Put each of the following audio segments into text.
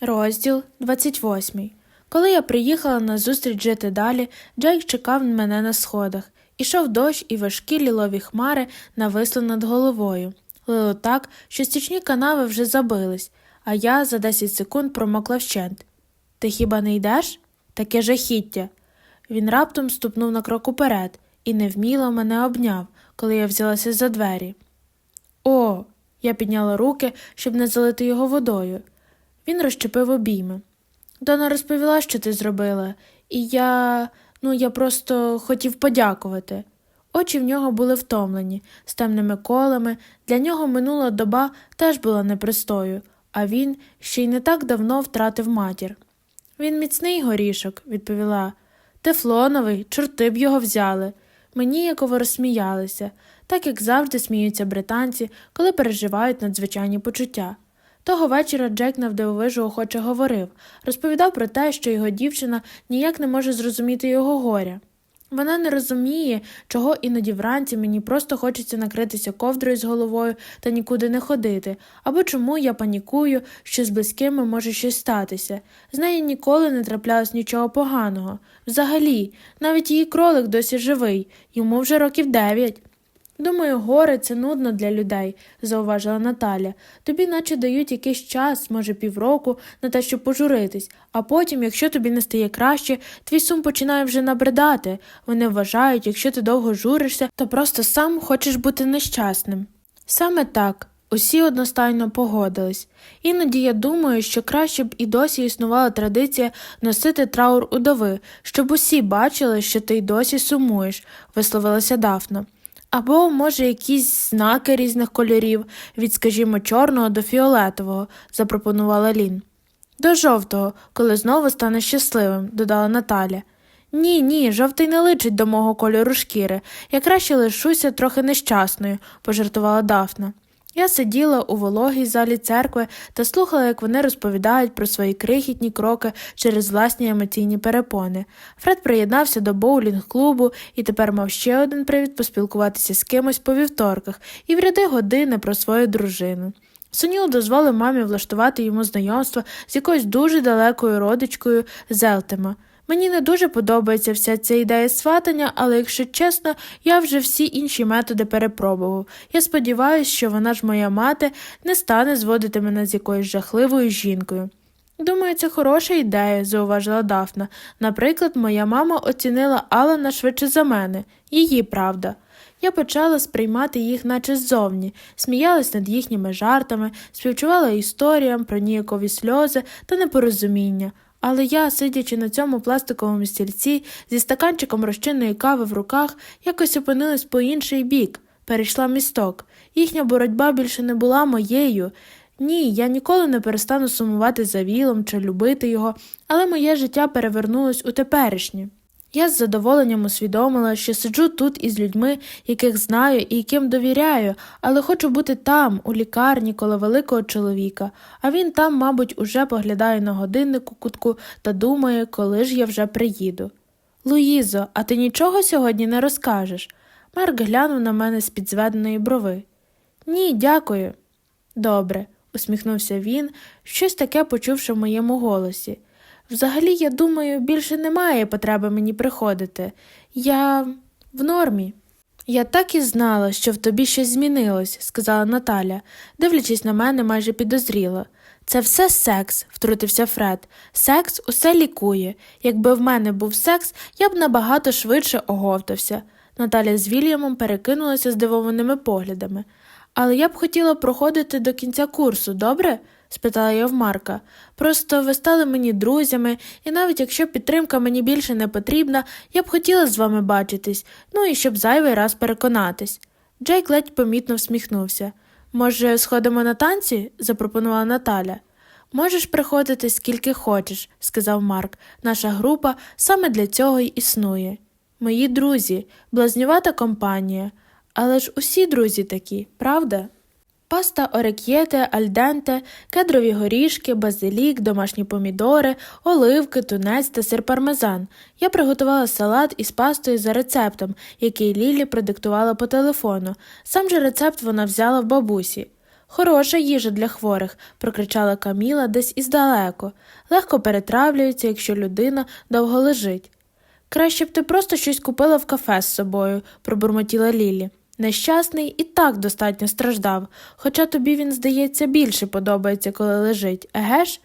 Розділ 28. Коли я приїхала на зустріч жити далі, Джейк чекав мене на сходах. Ішов дощ і важкі лілові хмари нависли над головою. Лило так, що стічні канави вже забились, а я за 10 секунд промокла вщент. Ти хіба не йдеш? Таке жахіття. Він раптом ступнув на крок уперед і невміло мене обняв, коли я взялася за двері. О, я підняла руки, щоб не залити його водою. Він розчепив обійми. Дона розповіла, що ти зробила, і я. ну, я просто хотів подякувати. Очі в нього були втомлені, з темними колами, для нього минула доба теж була непристою, а він ще й не так давно втратив матір. Він міцний горішок, відповіла. Тефлоновий, чорти б його взяли. Ми ніяково розсміялися, так як завжди сміються британці, коли переживають надзвичайні почуття. Того вечора Джек навдивовижу охоче говорив, розповідав про те, що його дівчина ніяк не може зрозуміти його горя. Вона не розуміє, чого іноді вранці мені просто хочеться накритися ковдрою з головою та нікуди не ходити, або чому я панікую, що з близькими може щось статися. З нею ніколи не траплялось нічого поганого. Взагалі, навіть її кролик досі живий, йому вже років дев'ять. Думаю, горе це нудно для людей, зауважила Наталя. Тобі наче дають якийсь час, може півроку, на те, щоб пожуритись, а потім, якщо тобі не стає краще, твій сум починає вже набридати. Вони вважають, якщо ти довго журишся, то просто сам хочеш бути нещасним. Саме так. Усі одностайно погодились. Іноді я думаю, що краще б і досі існувала традиція носити траур удови, щоб усі бачили, що ти й досі сумуєш, висловилася Дафна. Або, може, якісь знаки різних кольорів, від, скажімо, чорного до фіолетового, запропонувала Лін. До жовтого, коли знову стане щасливим, додала Наталя. Ні, ні, жовтий не личить до мого кольору шкіри. Я краще лишуся трохи нещасною, пожартувала Дафна. Я сиділа у вологій залі церкви та слухала, як вони розповідають про свої крихітні кроки через власні емоційні перепони. Фред приєднався до боулінг-клубу і тепер мав ще один привід поспілкуватися з кимось по вівторках і в ряди години про свою дружину. Соніл дозволив мамі влаштувати йому знайомство з якоюсь дуже далекою родичкою Зелтема. Мені не дуже подобається вся ця ідея сватання, але, якщо чесно, я вже всі інші методи перепробував. Я сподіваюся, що вона ж моя мати не стане зводити мене з якоюсь жахливою жінкою. Думаю, це хороша ідея, зауважила Дафна. Наприклад, моя мама оцінила Алана швидше за мене, її правда. Я почала сприймати їх наче ззовні, сміялась над їхніми жартами, співчувала історіям про ніякові сльози та непорозуміння. Але я, сидячи на цьому пластиковому стільці зі стаканчиком розчинної кави в руках, якось опинилась по інший бік, перейшла місток. Їхня боротьба більше не була моєю. Ні, я ніколи не перестану сумувати за вілом чи любити його, але моє життя перевернулось у теперішнє. Я з задоволенням усвідомила, що сиджу тут із людьми, яких знаю і яким довіряю, але хочу бути там, у лікарні, коло великого чоловіка, а він там, мабуть, уже поглядає на годинник у кутку та думає, коли ж я вже приїду. Луїзо, а ти нічого сьогодні не розкажеш? Марк глянув на мене з під зведеної брови. Ні, дякую. Добре, усміхнувся він, щось таке почувши в моєму голосі. Взагалі, я думаю, більше немає потреби мені приходити. Я в нормі. Я так і знала, що в тобі щось змінилось, сказала Наталя, дивлячись на мене майже підозріло. Це все секс, втрутився Фред. Секс усе лікує. Якби в мене був секс, я б набагато швидше оговтався. Наталя з Вільямом перекинулася здивованими поглядами. Але я б хотіла проходити до кінця курсу, добре? Спитала я в Марка. Просто ви стали мені друзями, і навіть якщо підтримка мені більше не потрібна, я б хотіла з вами бачитись, ну і щоб зайвий раз переконатись. Джейк ледь помітно всміхнувся. Може, сходимо на танці? запропонувала Наталя. Можеш приходити скільки хочеш, сказав Марк. Наша група саме для цього й існує. Мої друзі, блазнювата компанія. Але ж усі друзі такі, правда? Паста орек'єте, альденте, кедрові горішки, базилік, домашні помідори, оливки, тунець та сир пармезан. Я приготувала салат із пастою за рецептом, який Лілі продиктувала по телефону. Сам же рецепт вона взяла в бабусі. Хороша їжа для хворих, прокричала Каміла десь іздалеку. Легко перетравлюється, якщо людина довго лежить. Краще б ти просто щось купила в кафе з собою, пробурмотіла Лілі. Нещасний і так достатньо страждав, хоча тобі він, здається, більше подобається, коли лежить, еге ж?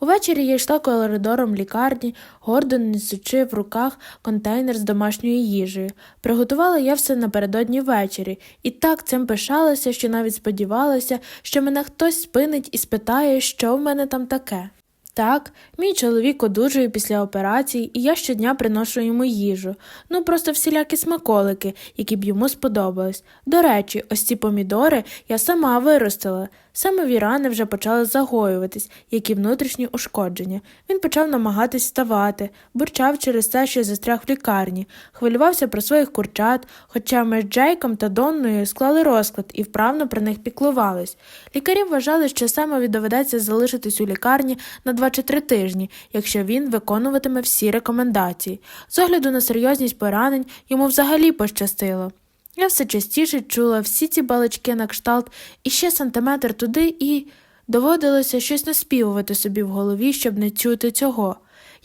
Увечері я йшла коридором лікарні, гордо несучи в руках контейнер з домашньою їжею. Приготувала я все напередодні ввечері, і так цим пишалася, що навіть сподівалася, що мене хтось спинить і спитає, що в мене там таке. Так, мій чоловік одужує після операції, і я щодня приношу йому їжу. Ну, просто всілякі смаколики, які б йому сподобались. До речі, ось ці помідори я сама виростила. Саме рани вже почали загоюватись, як і внутрішні ушкодження. Він почав намагатись вставати, бурчав через те, що застряг в лікарні, хвилювався про своїх курчат, хоча ми з Джейком та Донною склали розклад і вправно про них піклувались. Лікарі вважали, що саме доведеться залишитись у лікарні на два чи три тижні, якщо він виконуватиме всі рекомендації. З огляду на серйозність поранень йому взагалі пощастило. Я все частіше чула всі ці балачки на кшталт і ще сантиметр туди, і доводилося щось наспівувати собі в голові, щоб не чути цього.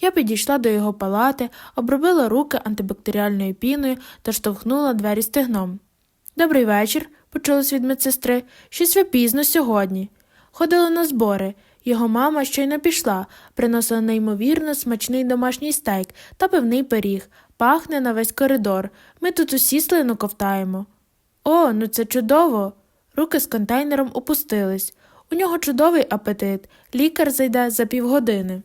Я підійшла до його палати, обробила руки антибактеріальною піною та штовхнула двері стегном. Добрий вечір, почулось від медсестри. Щось ви пізно сьогодні. Ходили на збори. Його мама щойно пішла, приносила неймовірно смачний домашній стейк та пивний пиріг, пахне на весь коридор. Ми тут усі слину ковтаємо. О, ну це чудово. Руки з контейнером опустились. У нього чудовий апетит. Лікар зайде за півгодини.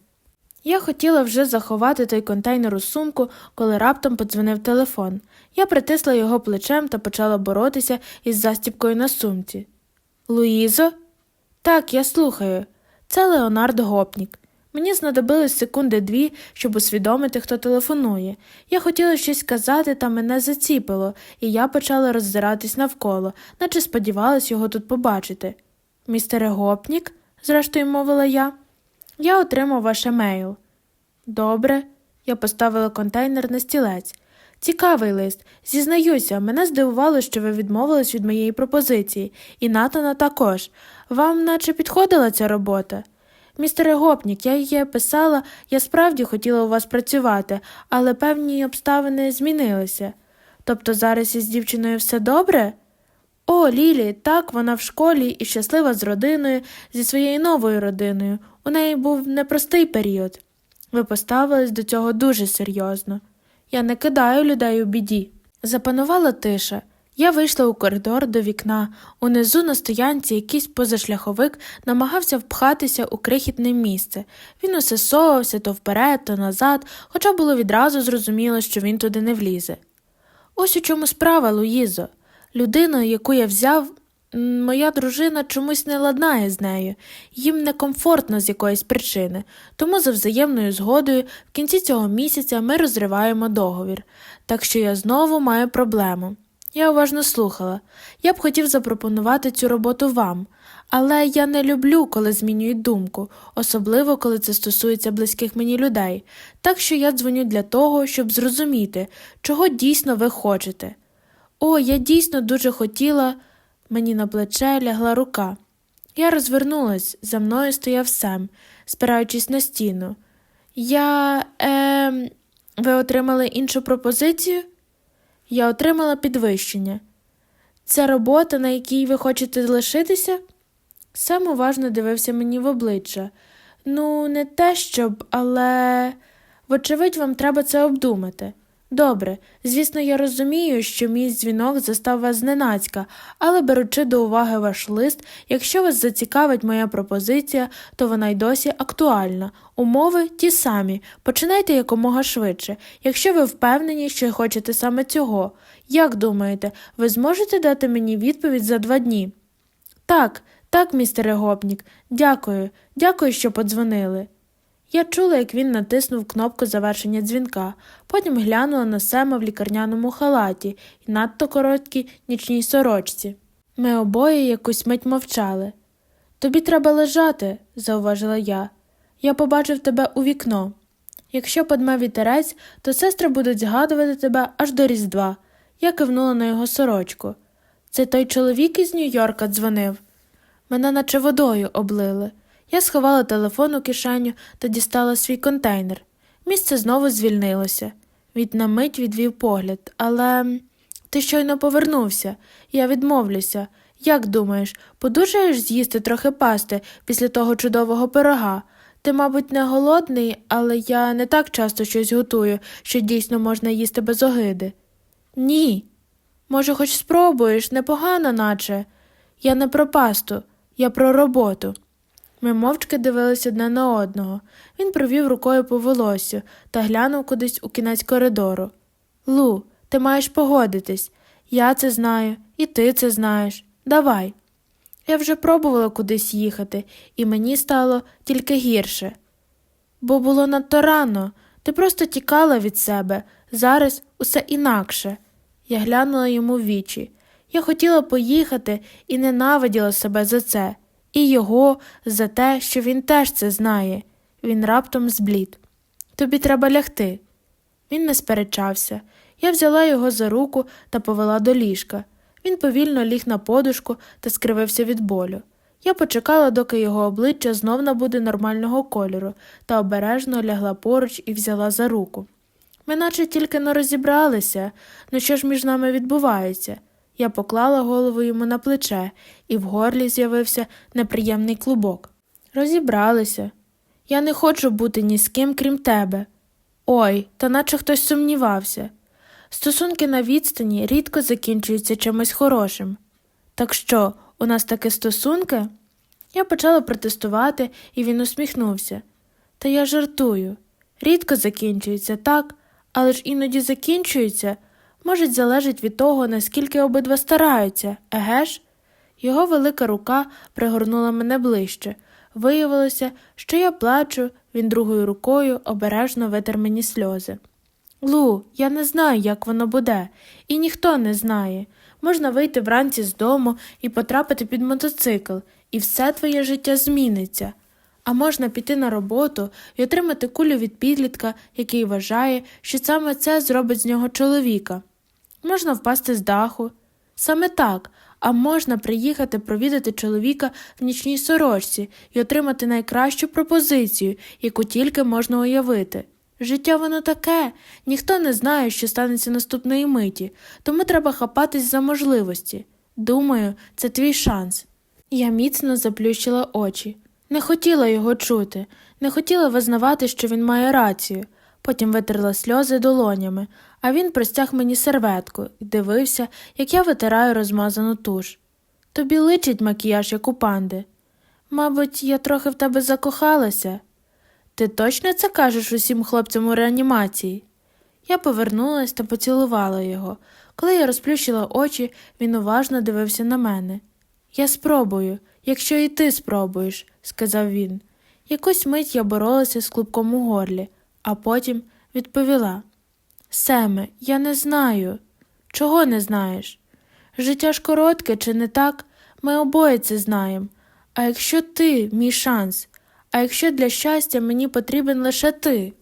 Я хотіла вже заховати той контейнер у сумку, коли раптом подзвонив телефон. Я притисла його плечем та почала боротися із застіпкою на сумці. Луїзо? Так, я слухаю. Це Леонард Гопнік. Мені знадобилось секунди дві, щоб усвідомити, хто телефонує. Я хотіла щось сказати, та мене заціпило, і я почала роззиратись навколо, наче сподівалась його тут побачити. Містере Гопнік, зрештою мовила я, я отримав ваш емейл. Добре, я поставила контейнер на стілець. Цікавий лист. Зізнаюся, мене здивувало, що ви відмовились від моєї пропозиції, і Натана також. Вам наче підходила ця робота? Містере Гопнік, я її писала, я справді хотіла у вас працювати, але певні обставини змінилися. Тобто зараз із дівчиною все добре? О, Лілі, так, вона в школі і щаслива з родиною, зі своєю новою родиною. У неї був непростий період. Ви поставились до цього дуже серйозно. Я не кидаю людей у біді. Запанувала тиша. Я вийшла у коридор до вікна. Унизу на стоянці якийсь позашляховик намагався впхатися у крихітне місце. Він усе совався то вперед, то назад, хоча було відразу зрозуміло, що він туди не влізе. Ось у чому справа, Луїзо. Людина, яку я взяв, моя дружина чомусь не ладнає з нею, їм некомфортно з якоїсь причини, тому за взаємною згодою в кінці цього місяця ми розриваємо договір, так що я знову маю проблему. Я уважно слухала. Я б хотів запропонувати цю роботу вам, але я не люблю, коли змінюють думку, особливо коли це стосується близьких мені людей, так що я дзвоню для того, щоб зрозуміти, чого дійсно ви хочете. О, я дійсно дуже хотіла. Мені на плече лягла рука. Я розвернулась, за мною стояв Сем, спираючись на стіну. Я. Е, ви отримали іншу пропозицію? Я отримала підвищення. Ця робота, на якій ви хочете лишитися? Сам уважно дивився мені в обличчя. Ну, не те щоб, але. Вочевидь, вам треба це обдумати. Добре, звісно, я розумію, що мій дзвінок застав вас зненацька, але беручи до уваги ваш лист, якщо вас зацікавить моя пропозиція, то вона й досі актуальна. Умови ті самі. Починайте якомога швидше, якщо ви впевнені, що хочете саме цього. Як думаєте, ви зможете дати мені відповідь за два дні? Так, так, містере Гопнік, дякую, дякую, що подзвонили. Я чула, як він натиснув кнопку завершення дзвінка, потім глянула на Сема в лікарняному халаті і надто короткій нічній сорочці. Ми обоє якусь мить мовчали. Тобі треба лежати, зауважила я. Я побачив тебе у вікно. Якщо подме вітерець, то сестри будуть згадувати тебе аж до Різдва. Я кивнула на його сорочку. Це той чоловік із Нью-Йорка дзвонив. Мене наче водою облили. Я сховала телефон у кишеню та дістала свій контейнер. Місце знову звільнилося. Від на мить відвів погляд, але ти щойно повернувся. Я відмовлюся. Як думаєш, подужаєш з'їсти трохи пасти після того чудового пирога? Ти, мабуть, не голодний, але я не так часто щось готую, що дійсно можна їсти без огиди. Ні. Може, хоч спробуєш, непогано, наче. Я не про пасту, я про роботу. Ми мовчки дивились одне на одного. Він провів рукою по волосю та глянув кудись у кінець коридору. Лу, ти маєш погодитись. Я це знаю, і ти це знаєш. Давай. Я вже пробувала кудись їхати, і мені стало тільки гірше. Бо було надто рано, ти просто тікала від себе, зараз усе інакше. Я глянула йому в вічі. Я хотіла поїхати і ненавиділа себе за це, і його за те, що він теж це знає. Він раптом зблід. Тобі треба лягти. Він не сперечався. Я взяла його за руку та повела до ліжка. Він повільно ліг на подушку та скривився від болю. Я почекала, доки його обличчя знов набуде нормального кольору, та обережно лягла поруч і взяла за руку. Ми наче тільки не розібралися, ну що ж між нами відбувається? Я поклала голову йому на плече, і в горлі з'явився неприємний клубок. Розібралися. Я не хочу бути ні з ким, крім тебе. Ой, та наче хтось сумнівався. Стосунки на відстані рідко закінчуються чимось хорошим. Так що, у нас такі стосунки? Я почала протестувати, і він усміхнувся. Та я жартую. Рідко закінчується так, але ж іноді закінчується. Може, залежить від того, наскільки обидва стараються, еге ж? Його велика рука пригорнула мене ближче. Виявилося, що я плачу, він другою рукою обережно витер мені сльози. Лу, я не знаю, як воно буде, і ніхто не знає. Можна вийти вранці з дому і потрапити під мотоцикл, і все твоє життя зміниться. А можна піти на роботу і отримати кулю від підлітка, який вважає, що саме це зробить з нього чоловіка. Можна впасти з даху. Саме так, а можна приїхати провідати чоловіка в нічній сорочці і отримати найкращу пропозицію, яку тільки можна уявити. Життя воно таке, ніхто не знає, що станеться наступної миті, тому треба хапатись за можливості. Думаю, це твій шанс. Я міцно заплющила очі. Не хотіла його чути, не хотіла визнавати, що він має рацію. Потім витерла сльози долонями, а він простяг мені серветку і дивився, як я витираю розмазану туш. Тобі личить макіяж, як у панди. Мабуть, я трохи в тебе закохалася. Ти точно це кажеш усім хлопцям у реанімації? Я повернулась та поцілувала його. Коли я розплющила очі, він уважно дивився на мене. Я спробую, якщо і ти спробуєш, сказав він. Якусь мить я боролася з клубком у горлі, а потім відповіла Семе, я не знаю. Чого не знаєш? Життя ж коротке, чи не так? Ми обоє це знаємо. А якщо ти мій шанс, а якщо для щастя мені потрібен лише ти?